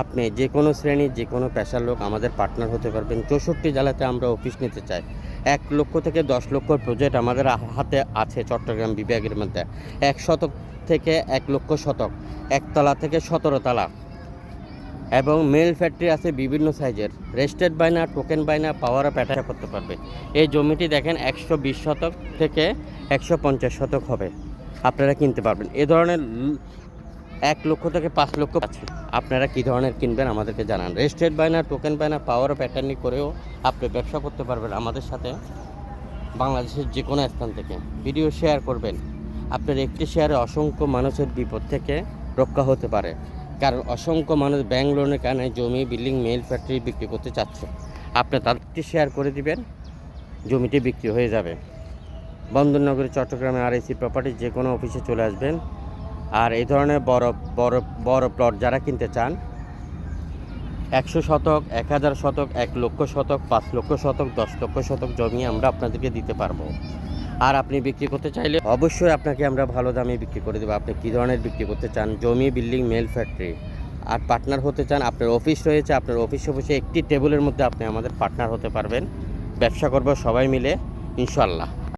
আপনি যে কোনো শ্রেণির যে কোনো পেশার লোক আমাদের পার্টনার হতে পারবেন। চৌষট্টি জেলাতে আমরা অফিস নিতে চাই। এক লক্ষ থেকে দশ লক্ষ প্রজেক্ট আমাদের হাতে আছে চট্টগ্রাম বিভাগের মধ্যে। এক শতক থেকে এক লক্ষ শতক, একতলা থেকে সতেরো তলা। এবং মেল ফ্যাক্টরি আছে বিভিন্ন সাইজের রেস্টেড বাইনা টোকেন বাইনা পাওয়ার প্যাটার্ন করতে পারবে। এই জমিটি দেখেন একশো বিশ শতক থেকে একশো পঞ্চাশ শতক হবে। আপনারা কিনতে পারবেন। এ ধরনের এক লক্ষ থেকে পাঁচ লক্ষ আছে আপনারা কী ধরনের কিনবেন আমাদেরকে জানান। রেস্টেড বাইনা টোকেন বাইনা পাওয়ার প্যাটার্নি করেও আপনি ব্যবসা করতে পারবেন আমাদের সাথে বাংলাদেশের যে কোনো স্থান থেকে। ভিডিও শেয়ার করবেন। আপনার একটি শেয়ারে অসংখ্য মানুষের বিপদ থেকে রক্ষা হতে পারে। কারণ অসংখ্য মানুষ ব্যাংক লোনের কারণে জমি বিল্ডিং মেল ফ্যাক্টরি বিক্রি করতে চাচ্ছে। আপনি তাদেরটি শেয়ার করে দিবেন, জমিটি বিক্রি হয়ে যাবে। বন্দরনগরী, চট্টগ্রামে আর এসি প্রপার্টি যে কোনো অফিসে চলে আসবেন। আর এই ধরনের বড় বড় বড় প্লট যারা কিনতে চান, একশো শতক, এক হাজার শতক, এক লক্ষ শতক, পাঁচ লক্ষ শতক, দশ লক্ষ শতক জমি আমরা আপনাদেরকে দিতে পারব। আর আপনি বিক্রি করতে চাইলে অবশ্যই আপনাকে আমরা ভালো দামে বিক্রি করে দেবো। আপনি কী ধরনের বিক্রি করতে চান? জমি বিল্ডিং মেল ফ্যাক্টরি আর পার্টনার হতে চান, আপনার অফিস রয়েছে, আপনার অফিসে বসে একটি টেবিলের মধ্যে আপনি আমাদের পার্টনার হতে পারবেন। ব্যবসা করব সবাই মিলে ইনশাল্লাহ